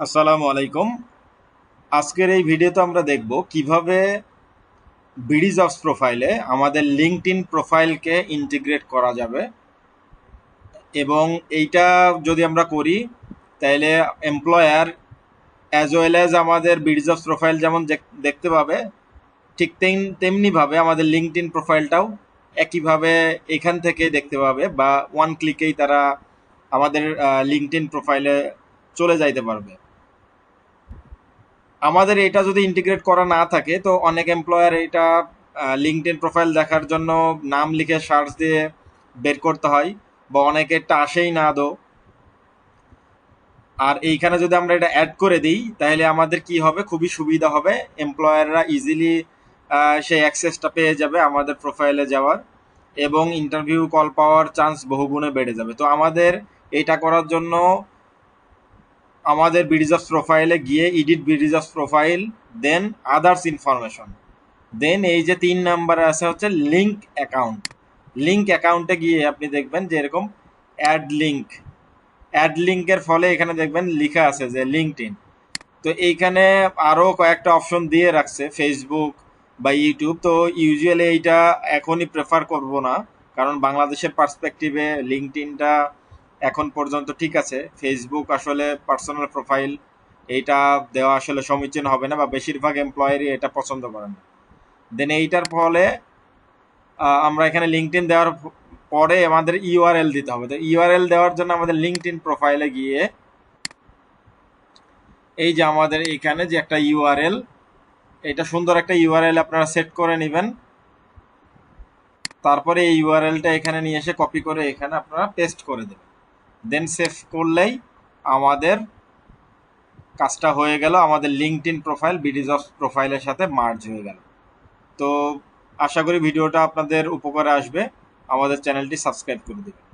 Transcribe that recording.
আসসালামু আলাইকুম। আজকের এই ভিডিওতে আমরা দেখব কীভাবে বিডি জবস প্রোফাইলে আমাদের লিঙ্কড ইন প্রোফাইলকে ইন্টিগ্রেট করা যাবে। এবং এইটা যদি আমরা করি, তাহলে এমপ্লয়ার অ্যাজ ওয়েল অ্যাজ আমাদের বিডি জবস প্রোফাইল যেমন দেখতে পাবে, ঠিক তেম তেমনিভাবে আমাদের লিঙ্কড ইন প্রোফাইলটাও একইভাবে এখান থেকে দেখতে পাবে বা ওয়ান ক্লিকেই তারা আমাদের লিঙ্কড ইন প্রোফাইলে চলে যাইতে পারবে। আমাদের এটা যদি ইন্টিগ্রেট করা না থাকে, তো অনেক এমপ্লয়ার এটা লিঙ্কড প্রোফাইল দেখার জন্য নাম লিখে সার্চ দিয়ে বের করতে হয়, বা অনেকেরটা আসেই না আদৌ। আর এইখানে যদি আমরা এটা অ্যাড করে দিই, তাহলে আমাদের কি হবে? খুবই সুবিধা হবে। এমপ্লয়াররা ইজিলি সেই অ্যাক্সেসটা পেয়ে যাবে আমাদের প্রোফাইলে যাওয়ার, এবং ইন্টারভিউ কল পাওয়ার চান্স বহুগুণে বেড়ে যাবে। তো আমাদের এটা করার জন্য আমাদের বিডিজস প্রোফাইলে গিয়ে edit BD jobs profile then others information then এই যে তিন নাম্বারে আছে হচ্ছে লিঙ্ক অ্যাকাউন্ট লিঙ্ক অ্যাকাউন্টে গিয়ে আপনি দেখবেন যে এরকম অ্যাড লিঙ্ক অ্যাড লিঙ্কের ফলে এখানে দেখবেন লেখা আছে যে লিঙ্কড ইন তো এইখানে আরও কয়েকটা অপশন দিয়ে রাখছে ফেসবুক বা ইউটিউব তো ইউজুয়ালি এইটা এখনই প্রেফার করব না, কারণ বাংলাদেশের পার্সপেক্টিভে লিঙ্কড ইনটা এখন পর্যন্ত ঠিক আছে। ফেসবুক আসলে পার্সোনাল প্রোফাইল এইটা দেওয়া আসলে সমীচীন হবে না বা বেশিরভাগ এমপ্লয়ারই এটা পছন্দ করে না। দেন এইটার ফলে আমরা এখানে লিঙ্কড দেওয়ার পরে আমাদের ইউআরএল দিতে হবে। তো ইউআরএল দেওয়ার জন্য আমাদের লিঙ্কড প্রোফাইলে গিয়ে এই যে আমাদের এখানে যে একটা ইউআরএল এটা সুন্দর একটা ইউআরএল আপনারা সেট করে নেবেন। তারপরে এই ইউআরএলটা এখানে নিয়ে এসে কপি করে এখানে আপনারা পেস্ট করে দেবেন। দেন সেভ করলেই আমাদের কাজটা হয়ে গেল, আমাদের লিঙ্কড ইন প্রোফাইল বিডিজ অফ প্রোফাইলের সাথে মার্জ হয়ে গেল। তো আশা করি ভিডিওটা আপনাদের উপকারে আসবে। আমাদের চ্যানেলটি সাবস্ক্রাইব করে দেবেন।